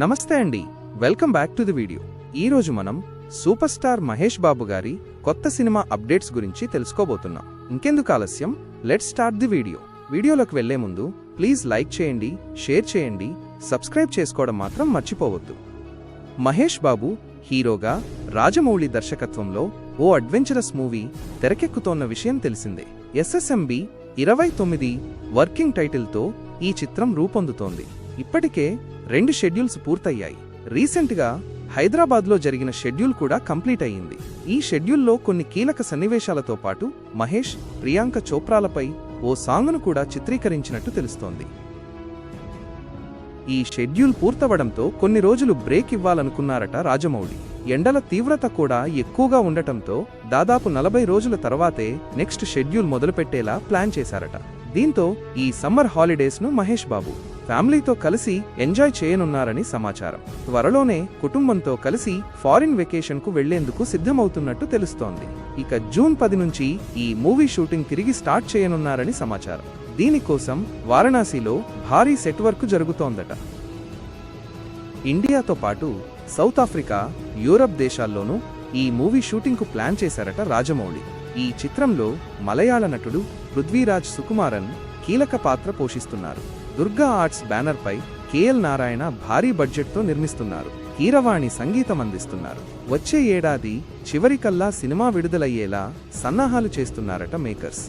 నమస్తే అండి. Welcome back to the video. ఈరోజు మనం సూపర్ స్టార్ మహేష్ బాబు గారి కొత్త సినిమా అప్డేట్స్ గురించి తెలుసుకోబోతున్నాం. ఇంకెందుకు ఆలస్యం? Let start the video. వీడియోలోకి వెళ్ళే ముందు ప్లీజ్ లైక్ చేయండి షేర్ చేయండి సబ్స్క్రైబ్ చేసుకోవడం మాత్రం మర్చిపోవద్దు. మహేష్ బాబు హీరోగా రాజమౌళి దర్శకత్వంలో ఓ అడ్వెంచరస్ మూవీ తెరకెక్కుతోన్న విషయం తెలిసిందే. ఎస్ఎస్ఎంబి ఇరవై తొమ్మిది వర్కింగ్ టైటిల్తో ఈ చిత్రం రూపొందుతోంది. ఇప్పటికే రెండు షెడ్యూల్స్ పూర్తయ్యాయి. రీసెంట్గా హైదరాబాద్లో జరిగిన షెడ్యూల్ కూడా కంప్లీట్ అయ్యింది. ఈ షెడ్యూల్లో కొన్ని కీలక సన్నివేశాలతో పాటు మహేష్ ప్రియాంక చోప్రాలపై ఓ సాంగ్ను కూడా చిత్రీకరించినట్టు తెలుస్తోంది. ఈ షెడ్యూల్ పూర్తవడంతో కొన్ని రోజులు బ్రేక్ ఇవ్వాలనుకున్నారట రాజమౌళి. ఎండల తీవ్రత కూడా ఎక్కువగా ఉండటంతో దాదాపు నలభై రోజుల తర్వాతే నెక్స్ట్ షెడ్యూల్ మొదలుపెట్టేలా ప్లాన్ చేశారట. దీంతో ఈ సమ్మర్ హాలిడేస్ను మహేష్ బాబు ఫ్యామిలీతో కలిసి ఎంజాయ్ చేయనున్నారని సమాచారం. త్వరలోనే కుటుంబంతో కలిసి ఫారిన్ వెకేషన్కు వెళ్ళేందుకు సిద్ధమవుతున్నట్టు తెలుస్తోంది. ఇక జూన్ పది నుంచి ఈ మూవీ షూటింగ్ తిరిగి స్టార్ట్ చేయనున్నారని సమాచారం. దీనికోసం వారణాసిలో భారీ సెట్ వర్క్ జరుగుతోందట. ఇండియాతో పాటు సౌత్ ఆఫ్రికా యూరప్ దేశాల్లోనూ ఈ మూవీ షూటింగ్కు ప్లాన్ చేశారట రాజమౌళి. ఈ చిత్రంలో మలయాళ నటుడు పృథ్వీరాజ్ సుకుమారన్ కీలక పాత్ర పోషిస్తున్నారు. దుర్గా ఆర్ట్స్ బ్యానర్పై కేఎల్ నారాయణ భారీ బడ్జెట్తో నిర్మిస్తున్నారు. కీరవాణి సంగీతం అందిస్తున్నారు. వచ్చే ఏడాది చివరికల్లా సినిమా విడుదలయ్యేలా సన్నాహాలు చేస్తున్నారట మేకర్స్.